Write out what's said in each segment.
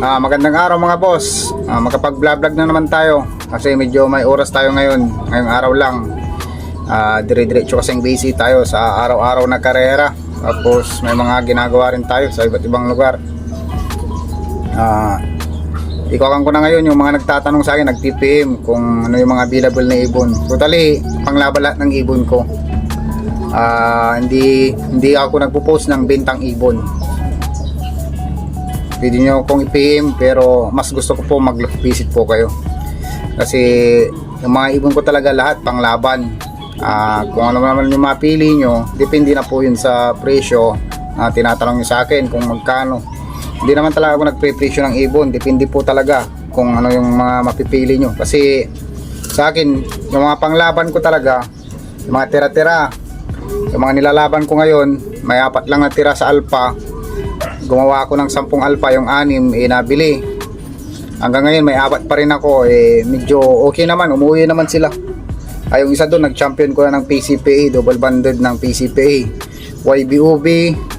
Ah, magandang araw mga boss. Ah, makapag-vlog na naman tayo kasi medyo may oras tayo ngayon. Ngayong araw lang. Ah, dire-diretso kasing busy tayo sa araw-araw na karera. Tapos may mga ginagawa rin tayo sa iba't ibang lugar. Ah, ikawan ko na ngayon yung mga nagtatanong sa akin, nag-TPM kung ano yung mga available na ibon. Totally, panglaban lahat ng ibon ko. Ah, hindi hindi ako nagpo-post ng bentang ibon. Pwede nyo akong i-PM pero mas gusto ko po mag-visit po kayo. Kasi yung mga ibon ko talaga lahat panglaban. Ah, kung ano naman yung mapili nyo, depende na po yun sa presyo na tinatanong nyo sa akin kung magkano. Hindi naman talaga ako nagpe-presyo ng ibon, depende po talaga kung ano yung mga mapipili nyo. Kasi sa akin, yung mga panglaban ko talaga, yung mga tira-tira, yung mga nilalaban ko ngayon, may apat lang na tira sa alpha, gumawa ako ng 10 alpha yung anim eh nabili. Hanggang ngayon may apat pa rin ako eh medyo okay naman umuwi naman sila. Ay yung isa doon nag champion ko na ng PCPA double banded ng PCPA YBUB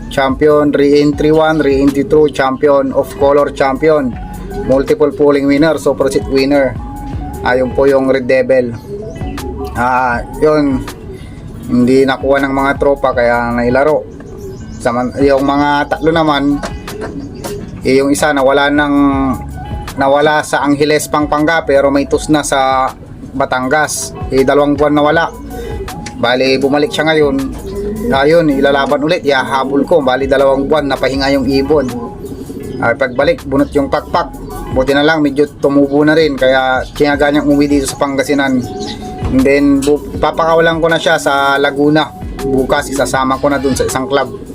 champion re-entry 1 re-entry 2 champion of color champion. Multiple pooling winner super set winner. Ayun po yung Red Devil. Ah yun hindi nakuha ng mga tropa kaya nailaro Saman, yung mga tatlo naman, eh, yung isa nawala ng nawala sa Angeles Pampanga pero may tus na sa Batangas. Eh, dalawang buwan nawala. Bali, bumalik siya ngayon. Ayun, ilalaban ulit. Yahabol ko. Bali, dalawang buwan napahinga yung ibon. Ay, pagbalik, bunot yung pakpak. Buti na lang, medyo tumubo na rin. Kaya, kinaga niyang umuwi dito sa Pangasinan. And then, papakawalan ko na siya sa Laguna. Bukas, isasama ko na dun sa isang club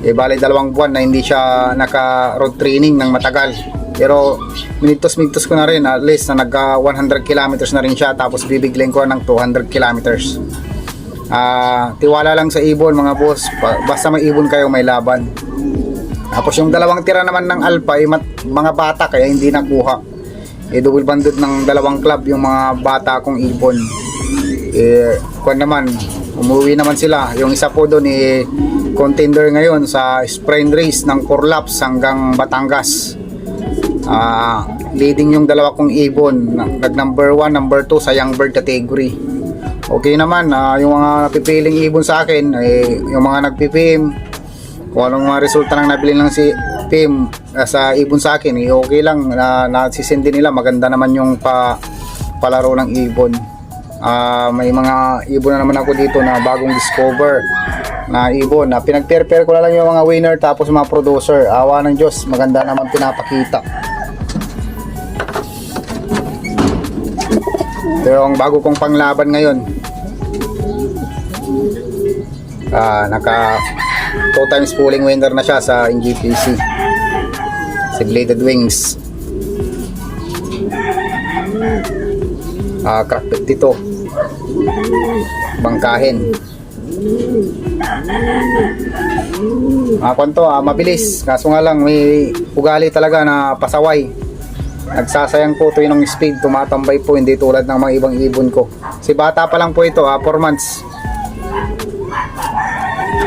eh bali dalawang buwan na hindi siya naka road training ng matagal. Pero minitos-minitos ko na rin at least na nagka 100 kilometers na rin siya tapos bibiglen ko ng 200 kilometers. Ah tiwala lang sa ibon mga boss. Ba- basta may ibon kayo may laban. Tapos yung dalawang tira naman ng alpha ay mat- mga bata kaya hindi nakuha. Eh double banded ng dalawang club yung mga bata kong ibon. Eh kung naman umuwi naman sila. Yung isa po doon eh contender ngayon sa sprint race ng 4 laps hanggang Batangas. Ah, leading yung dalawa kong ibon nag number 1 number 2 sa young bird category. Okay naman ah, yung mga napipiling ibon sa akin eh, yung mga nagpipim kung anong mga resulta ng nabili lang si Pim ah, sa ibon sa akin eh, okay lang na nasisindi nila maganda naman yung pa palaro ng ibon. Ah, may mga ibon na naman ako dito na bagong discover na ibon na pinag-prepare ko na lang yung mga winner tapos mga producer. Awa ng Diyos maganda naman pinapakita. Pero ang bago kong panglaban ngayon ah, naka 2 times pulling winner na siya sa NGPC si Bladed Wings. Ah, crackpit dito bangkahin Ah, kwanto, ah, mabilis. Kaso nga lang, may ugali talaga na pasaway. Nagsasayang po ito ng speed, tumatambay po, hindi tulad ng mga ibang ibon ko. Si bata pa lang po ito, ah, 4 months.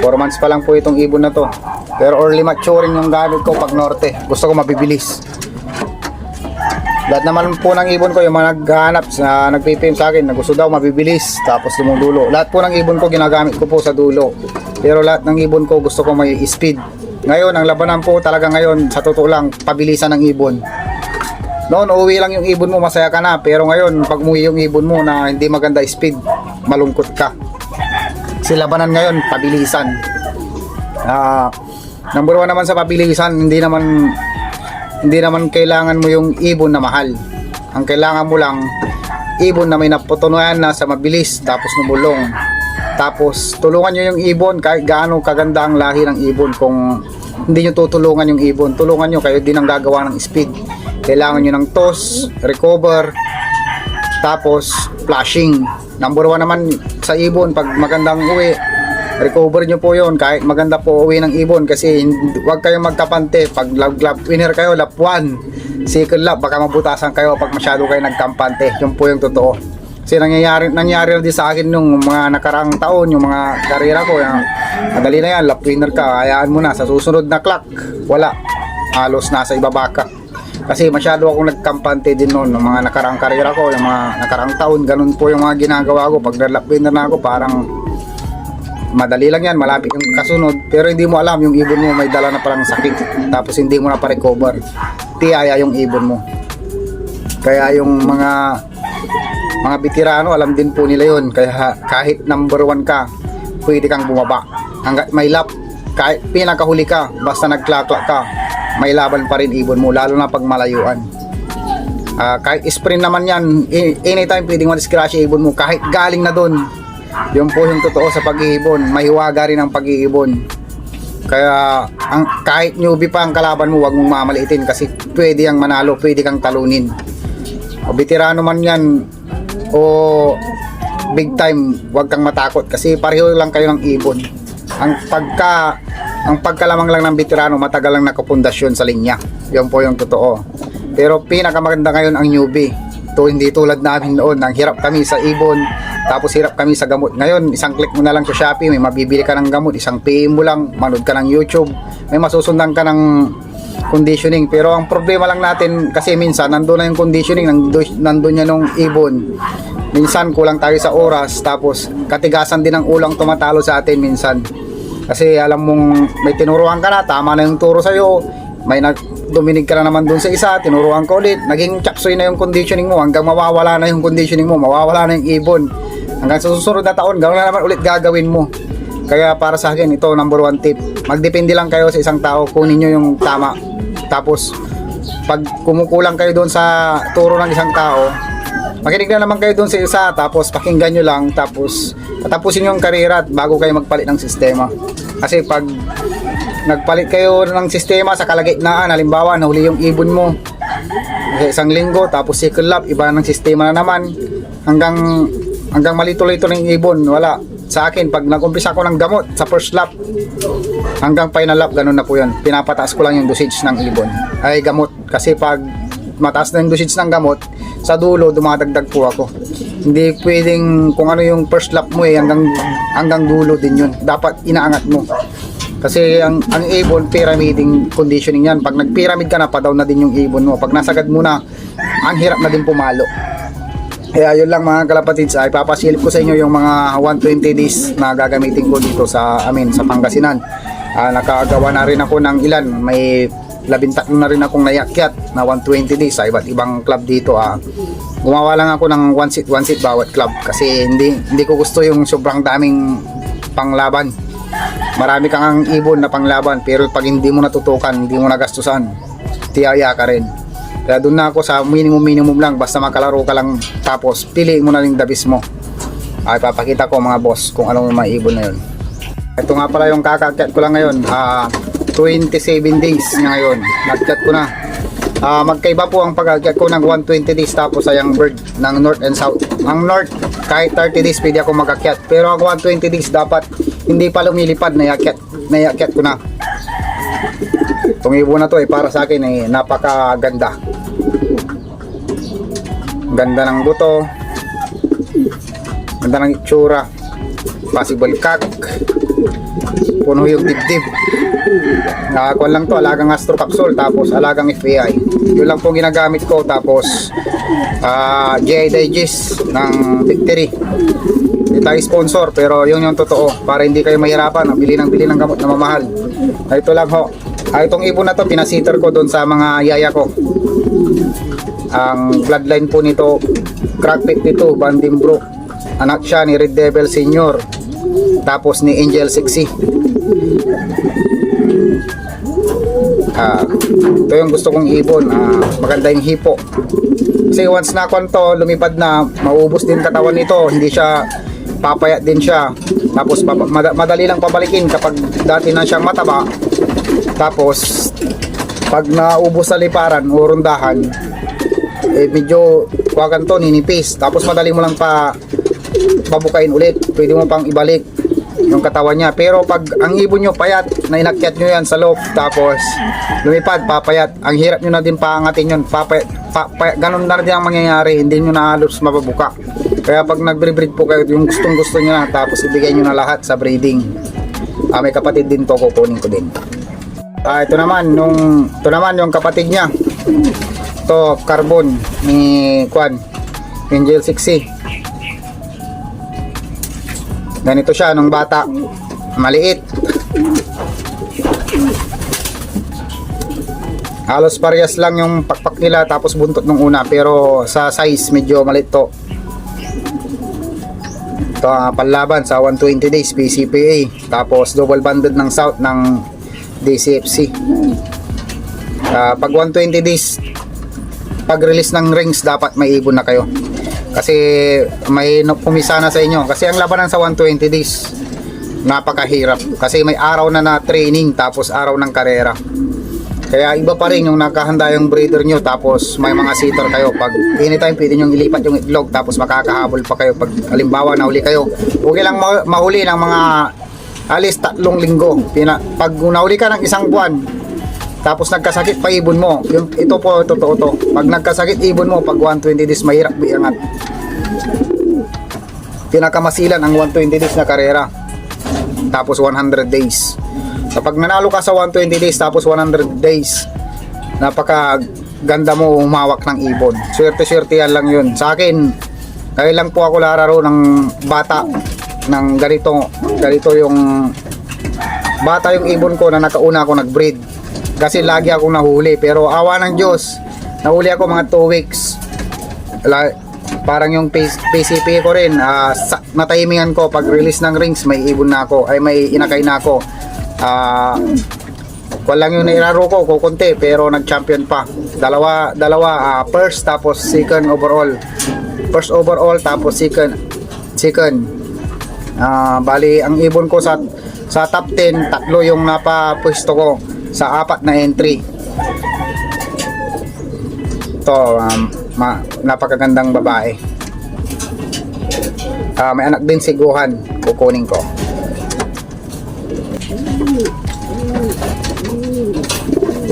4 months pa lang po itong ibon na to. Pero early maturing yung gamit ko pag norte. Gusto ko mabibilis. Lahat naman po ng ibon ko, yung mga naghahanap, na nagpipim sa akin, na gusto daw mabibilis, tapos dumudulo. Lahat po ng ibon ko, ginagamit ko po sa dulo. Pero lahat ng ibon ko, gusto ko may speed. Ngayon, ang labanan po talaga ngayon, sa totoo lang, pabilisan ng ibon. Noon, uuwi lang yung ibon mo, masaya ka na. Pero ngayon, pag umuwi yung ibon mo na hindi maganda speed, malungkot ka. Kasi labanan ngayon, pabilisan. Ah, number one naman sa pabilisan, hindi naman hindi naman kailangan mo yung ibon na mahal. Ang kailangan mo lang ibon na may naputunuan na sa mabilis tapos numulong. Tapos tulungan nyo yung ibon kahit gaano kaganda ang lahi ng ibon kung hindi nyo tutulungan yung ibon. Tulungan nyo kayo din ang gagawa ng speed. Kailangan nyo ng toss, recover, tapos flashing. Number one naman sa ibon pag magandang uwi, recover nyo po yon kahit maganda po uwi ng ibon kasi huwag kayong magkapante. Pag lap, lap winner kayo lap 1 second lap baka mabutasan kayo pag masyado kayo nagkampante. Yun po yung totoo. Kasi nangyayari, nangyari na din sa akin nung mga nakaraang taon yung mga karera ko yung, madali na yan lap winner ka hayaan mo na. Sa susunod na clock wala. Halos nasa ibaba ka. Kasi masyado akong nagkampante din noon ng mga nakaraang karera ko, yung mga nakaraang taon, ganun po yung mga ginagawa ko. Pag nalapin na ako, parang madali lang yan, malapit yung kasunod. Pero hindi mo alam, yung ibon mo may dala na parang sakit. Tapos hindi mo na pa-recover. Tiyaya yung ibon mo. Kaya yung mga mga veterano, alam din po nila yun. Kaya kahit number one ka, pwede kang bumaba. Hanggat may lap, kahit pinakahuli ka, basta nagklaklak ka, may laban pa rin ibon mo, lalo na pag malayuan. Ah, kahit sprint naman yan, anytime pwedeng madiskrasya ibon mo, kahit galing na doon. Yun po yung totoo sa pag-iibon, mahiwaga rin ang pag-iibon. Kaya ang, kahit newbie pa ang kalaban mo, wag mong mamaliitin kasi pwede ang manalo, pwede kang talunin. O veterano man yan, o big time, wag kang matakot kasi pareho lang kayo ng ibon. Ang pagka ang pagkalamang lang ng veterano, matagal lang nakapundasyon sa linya. Yan po yung totoo. Pero pinakamaganda ngayon ang newbie. To hindi tulad namin noon, nang hirap kami sa ibon, tapos hirap kami sa gamot. Ngayon, isang click mo na lang sa Shopee, may mabibili ka ng gamot, isang PM mo lang, manood ka ng YouTube, may masusundan ka ng conditioning. Pero ang problema lang natin, kasi minsan, nandun na yung conditioning, nandun, nandun yan yung ibon. Minsan, kulang tayo sa oras, tapos katigasan din ang ulang tumatalo sa atin minsan. Kasi alam mong may tinuruan ka na, tama na yung turo sa'yo, may nag duminig ka na naman dun sa isa, tinuruan ka ulit, naging chapsoy na yung conditioning mo, hanggang mawawala na yung conditioning mo, mawawala na yung ibon. Hanggang sa susunod na taon, gano'n na naman ulit gagawin mo. Kaya para sa akin, ito number one tip. Magdepende lang kayo sa isang tao, kunin nyo yung tama. Tapos, pag kumukulang kayo doon sa turo ng isang tao, makinig na naman kayo doon sa isa, tapos pakinggan nyo lang, tapos patapusin nyo yung karera at bago kayo magpalit ng sistema. Kasi pag nagpalit kayo ng sistema sa kalagitnaan, halimbawa nahuli yung ibon mo sa isang linggo, tapos second lap, iba ng sistema na naman, hanggang hanggang malito-lito ng ibon, wala. Sa akin, pag nag-umpisa ako ng gamot sa first lap, hanggang final lap, ganun na po yun. Pinapataas ko lang yung dosage ng ibon. Ay, gamot. Kasi pag mataas na yung dosage ng gamot, sa dulo, dumadagdag po ako. Hindi pwedeng kung ano yung first lap mo eh, hanggang, hanggang dulo din yun. Dapat inaangat mo. Kasi ang, ang ibon, pyramiding conditioning yan. Pag nag-pyramid ka na, pa-down na din yung ibon mo. Pag nasagad mo na, ang hirap na din pumalo. Kaya yun lang mga kalapatids, ay papasilip ko sa inyo yung mga 120 days na gagamitin ko dito sa amin, sa Pangasinan. Ah, nakagawa na rin ako ng ilan, may labintak na rin akong nayakyat na 120 days sa iba't ibang club dito. Ah. Gumawa lang ako ng one seat, one seat bawat club kasi hindi hindi ko gusto yung sobrang daming panglaban. Marami kang ang ibon na panglaban pero pag hindi mo natutukan, hindi mo nagastusan, tiyaya ka rin. Kaya doon na ako sa minimum minimum lang basta makalaro ka lang tapos piliin mo na rin dabis mo. Ay papakita ko mga boss kung anong mga ibon na yun. Ito nga pala yung kakakyat ko lang ngayon. Ah 27 days ngayon. Nagkyat ko na. Ah magkaiba po ang pagakyat ko ng 120 days tapos ay ang bird ng north and south. Ang north kahit 30 days pwede ako magakyat. Pero ang 120 days dapat hindi pa lumilipad na yakyat, na yakyat ko na. Ibon na to eh, para sa akin eh, napakaganda. Ganda ng buto. Ganda ng itsura. Cock. Puno yung dibdib. Nakakuha lang to, alagang Astro Capsule, tapos alagang FBI. Yun lang po ginagamit ko, tapos ah GI Digest ng Victory. Hindi tayo sponsor, pero yun yung totoo. Para hindi kayo mahirapan, bili ng bili ng gamot na mamahal. Ah, ito lang ho. Ah, itong ibon na to, pinasitter ko doon sa mga yaya ko. Ang bloodline po nito, Crack 52, Bandim Brook. Anak siya ni Red Devil Senior. Tapos ni Angel 60. Ah, ito yung gusto kong ibon. Ah, maganda yung hipo. Kasi once na kwanto, lumipad na, maubos din katawan nito. Hindi siya papayat din siya. Tapos madali lang pabalikin kapag dati na siyang mataba. Tapos pag naubos sa liparan o rundahan, eh medyo wagan to, ninipis. Tapos madali mo lang pa babukain ulit. Pwede mo pang ibalik yung katawan niya. Pero pag ang ibon nyo payat, na inakyat nyo yan sa loft, tapos lumipad, papayat. Ang hirap nyo na din paangatin yun. Papayat, papayat. Ganun na din ang mangyayari. Hindi nyo na halos mababuka. Kaya pag nag-breed po kayo, yung gustong gusto nyo na, tapos ibigay nyo na lahat sa breeding. Ah, may kapatid din to, kukunin ko din. Ah, ito naman, nung, ito naman yung kapatid niya. To carbon ni Kwan Angel 6C ganito siya nung bata. Maliit. Halos parehas lang yung pakpak nila tapos buntot nung una pero sa size medyo maliit to. Ito ang panlaban sa 120 days PCPA tapos double banded ng south ng DCFC Ah, pag 120 days pag release ng rings dapat may ibon na kayo. Kasi may pumisa na sa inyo. Kasi ang labanan sa 120 days napakahirap. Kasi may araw na na training tapos araw ng karera. Kaya iba pa rin yung nakahanda yung breeder nyo tapos may mga sitter kayo. Pag anytime pwede nyo ilipat yung itlog tapos makakahabol pa kayo. Pag halimbawa nahuli kayo okay lang ma- mahuli ng mga alis tatlong linggo. Pina, pag nahuli ka ng isang buwan tapos nagkasakit pa ibon mo. Yung, ito po totoo to pag nagkasakit ibon mo pag 120 days mahirap biangat. Pinakamasilan ang 120 days na karera. Tapos 100 days. Kapag nanalo ka sa 120 days tapos 100 days napaka ganda mo humawak ng ibon. Swerte swerte yan lang yun. Sa akin kaya lang po ako lararo ng bata ng ganito ganito yung bata yung ibon ko na nakauna ako nag-breed kasi lagi akong nahuli pero awa ng Diyos. Nahuli ako mga 2 weeks. La- parang yung PCP ko rin ah, sa, natayimingan ko. Pag release ng rings may ibon na ako. Ay may inakay na ako. Ah kung lang yung nairaro ko kukunti pero nag champion pa. Dalawa dalawa ah, first tapos second overall. First overall tapos second second. Ah, bali ang ibon ko sa sa top 10 tatlo yung napapwesto ko sa apat na entry. To um, ma, napakagandang babae. Ah, may anak din si Guhan kukunin ko.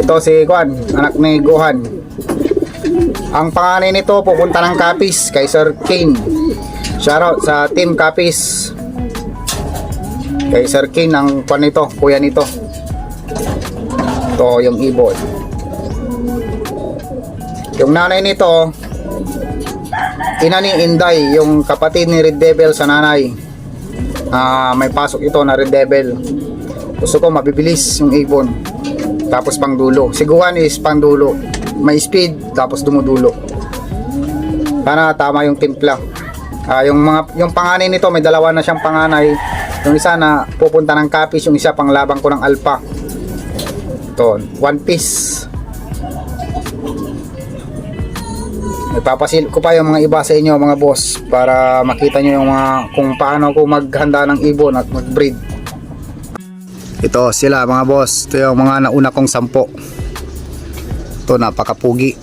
Ito si Guhan anak ni Guhan ang panganay nito pupunta ng Capiz kay Sir Kane. Shoutout sa team Capiz. Kay Sir Kane ang kwan nito kuya nito ito yung ibon. Yung nanay nito ina ni Inday yung kapatid ni Red Devil sa nanay. Ah, may pasok ito na Red Devil. Gusto ko mabibilis yung ibon tapos pang dulo siguan is pang dulo may speed tapos dumudulo. Sana tama yung timpla. Ah, yung mga yung panganay nito may dalawa na siyang panganay. Yung isa na pupunta ng Capiz yung isa pang labang ko ng Alpha ito one piece Ipapasil ko pa yung mga iba sa inyo mga boss para makita nyo yung mga kung paano ko maghanda ng ibon at mag-breed. Ito sila mga boss. Ito yung mga nauna kong sampo. Ito napakapugi.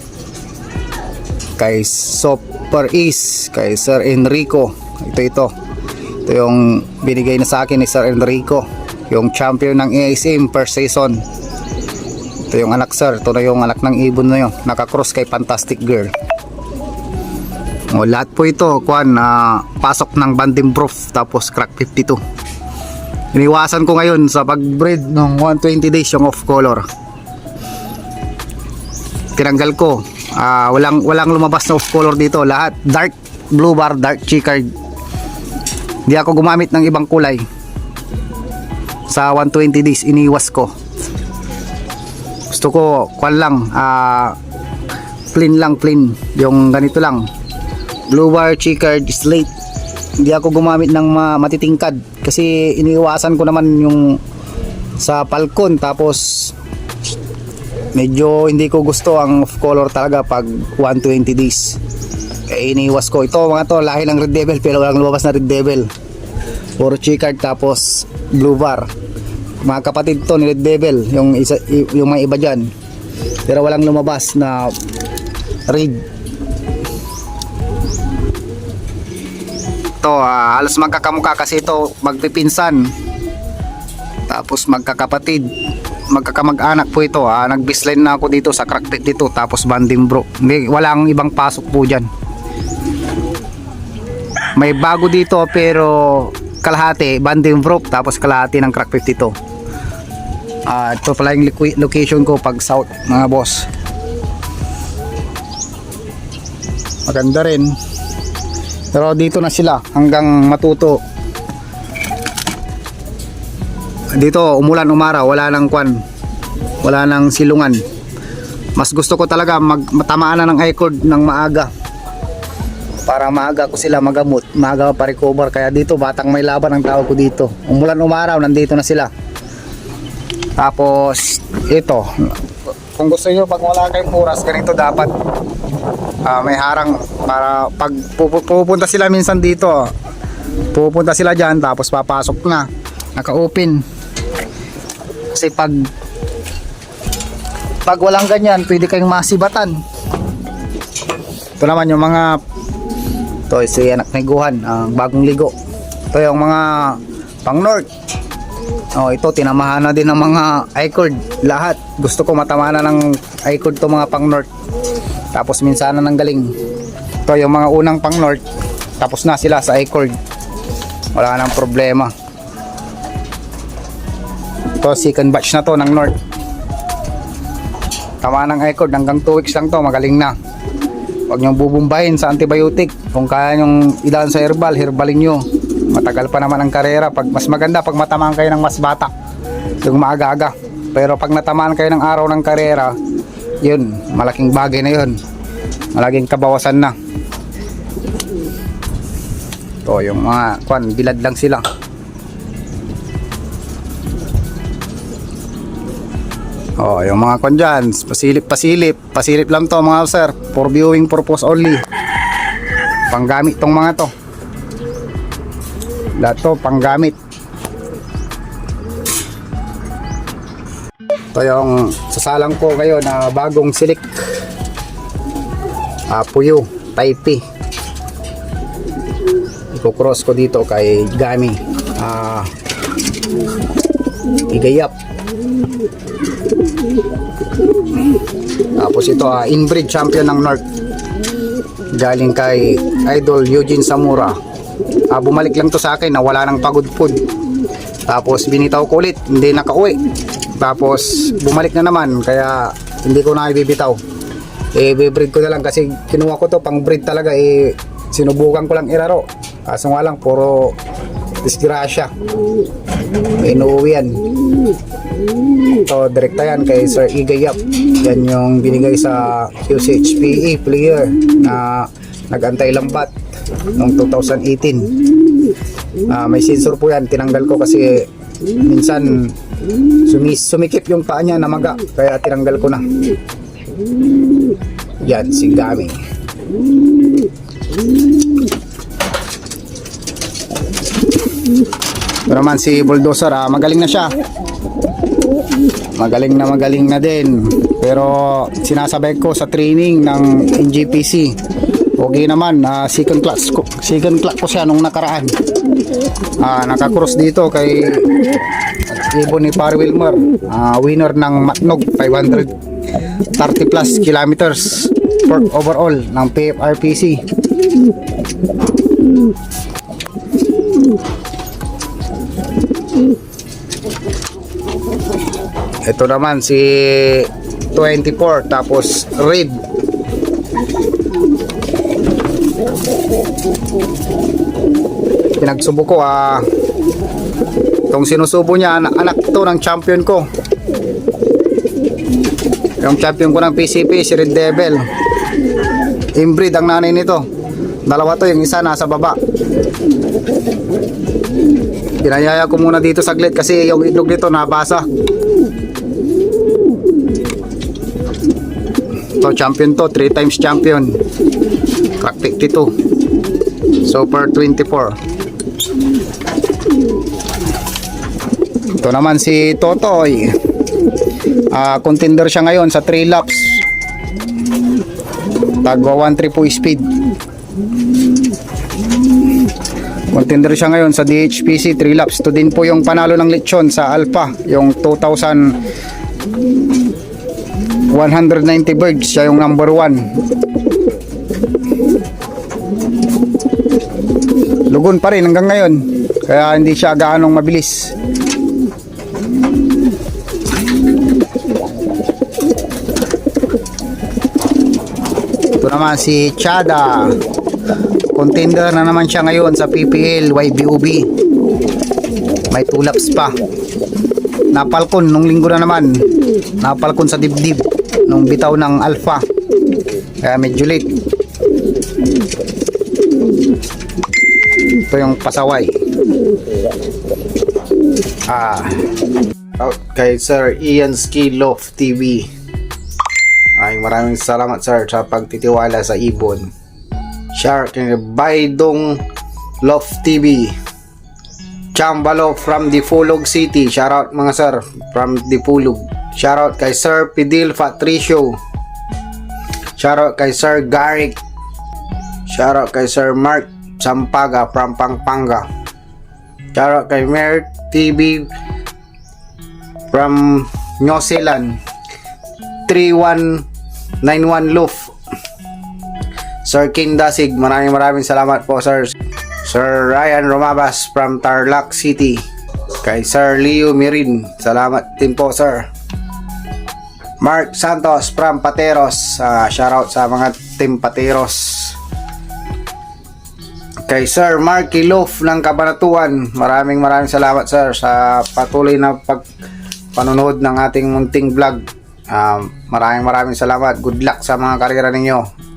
Kay Super East, kay Sir Enrico. Ito ito. Ito yung binigay na sa akin ni Sir Enrico. Yung champion ng ASM per season. Ito yung anak sir. Ito na yung anak ng ibon na yun. Nakakross kay Fantastic Girl. O, lahat po ito, kuan, na pasok ng banding proof tapos crack 52. Iniwasan ko ngayon sa pag-breed ng 120 days yung off color. Tinanggal ko. Ah, walang walang lumabas na off color dito. Lahat dark blue bar, dark checkered. Hindi ako gumamit ng ibang kulay. Sa 120 days iniwas ko. Gusto ko kuan lang ah plain lang plain. Yung ganito lang. Blue wire checkered slate. Hindi ako gumamit ng ma- matitingkad kasi iniiwasan ko naman yung sa falcon tapos medyo hindi ko gusto ang off color talaga pag 120 days. Eh iniwas ko. Ito mga to lahi ng red devil pero walang lumabas na red devil. Puro checkered tapos blue bar mga kapatid to ni red devil yung isa yung mga iba dyan. Pero walang lumabas na red to ah, halos magkakamukha kasi ito magpipinsan. Tapos magkakapatid magkakamag-anak po ito ah. nag-baseline na ako dito sa crackpit dito tapos banding bro. Hindi, walang ibang pasok po dyan. May bago dito pero kalahati banding bro tapos kalahati ng crack 52 ah ito pala yung location ko pag south mga boss Maganda rin. Pero dito na sila hanggang matuto. Dito umulan umaraw, wala nang kwan. Wala nang silungan. Mas gusto ko talaga mag matamaan na ng i-cord ng maaga. Para maaga ko sila magamot, maaga pa recover. Kaya dito batang may laban ang tawag ko dito. Umulan umaraw, nandito na sila. Tapos ito, kung gusto niyo pag wala kayong oras, ganito dapat Ah, may harang para pag pupu- pupunta sila minsan dito pupunta sila dyan tapos papasok na naka-open kasi pag pag walang ganyan pwede kayong masibatan ito naman yung mga to si anak ni Guhan ang bagong ligo. Ito yung mga pang north oh ito tinamahan na din ng mga i-cord lahat. Gusto ko matamaan na ng i-cord to mga pang north tapos minsan na nang galing ito yung mga unang pang north tapos na sila sa i-cord. Wala nang problema. Ito second batch na to ng north. Tama ng i-cord. Hanggang 2 weeks lang to. Magaling na huwag nyong bubumbahin sa antibiotic. Kung kaya nyong idaan sa herbal herbalin nyo matagal pa naman ang karera. Pag mas maganda pag matamaan kayo ng mas bata. Yung maaga-aga. Pero pag natamaan kayo ng araw ng karera yun, malaking bagay na yun. Malaking kabawasan na. To yung mga kwan, bilad lang sila oh yung mga dyan pasilip pasilip pasilip lang to mga sir. For viewing purpose only. Panggamit tong mga to. Lahat to panggamit. Ito yung sasalang ko ngayon na bagong silik. Uh, puyo taipi i-cross ko dito kay Gami. Ah igayap tapos ito ah, inbreed champion ng North. Galing kay Idol Eugene Samura. Ah, bumalik lang to sa akin na wala nang pagod food. Tapos binitaw ko ulit hindi nakauwi. Tapos bumalik na naman kaya hindi ko na ibibitaw. Eh bibreed ko na lang kasi kinuha ko to pang breed talaga eh sinubukan ko lang iraro. Kaso nga lang puro disgrasya. Inuwi yan. Ito direkta yan kay Sir Igayap yan yung binigay sa QCHPE player na nagantay lambat noong 2018 Ah, may sensor po yan. Tinanggal ko kasi minsan sumis sumikip yung paa niya na maga kaya tinanggal ko na. Yan si Gami ito naman si Bulldozer ah, magaling na siya. Magaling na magaling na din. Pero sinasabay ko sa training ng NGPC okay naman ah, second class ko second class ko siya nung nakaraan. Ah, nakakross dito kay ibon ni Par Wilmer. Ah, winner ng Matnog 530 plus kilometers for overall ng PFRPC ito naman si 24 tapos red pinagsubo ko ah. Itong sinusubo niya anak, anak to ng champion ko. Yung champion ko ng PCP si Red Devil. Inbreed ang nanay nito. Dalawa to yung isa nasa baba pinayaya ko muna dito saglit kasi yung itlog dito nabasa. To champion to. 3 times champion. Crack 52 super 24 ito naman si Totoy. Ah, contender siya ngayon sa 3 laps. Tagwa 1 po speed contender siya ngayon sa DHPC 3 laps. To din po yung panalo ng lechon sa Alpha yung 2000 190 birds. Siya yung number 1 lugon pa rin hanggang ngayon. Kaya hindi siya gaanong mabilis. Ito Ito naman si Chada. Contender na naman siya ngayon sa PPL YBOB. May tulaps pa. Napalkon nung linggo na naman. Napalkon sa dibdib nung bitaw ng alpha. Kaya medyo late. Ito yung pasaway. Ah. Out kay Sir Ian Ski Love TV. Ay maraming salamat sir sa pagtitiwala sa ibon. Shark kay Baydong Love TV. Chambalo from Dipolog City. Shoutout mga sir from Dipolog. Shoutout kay Sir Pidil Patricio. Shoutout kay Sir Garrick. Shoutout kay Sir Mark Sampaga from Pampanga. Shoutout kay Mer TV from New Zealand. 3191 Loof. Sir King Dasig, maraming maraming salamat po sir. Sir Ryan Romabas from Tarlac City. Kay Sir Leo Mirin, salamat din po sir. Mark Santos from Pateros, uh, shoutout sa mga team Pateros. Kay Sir Marky Loof ng Kabanatuan, maraming maraming salamat sir sa patuloy na pag panonood ng ating munting vlog. Um, maraming maraming salamat. Good luck sa mga karera ninyo.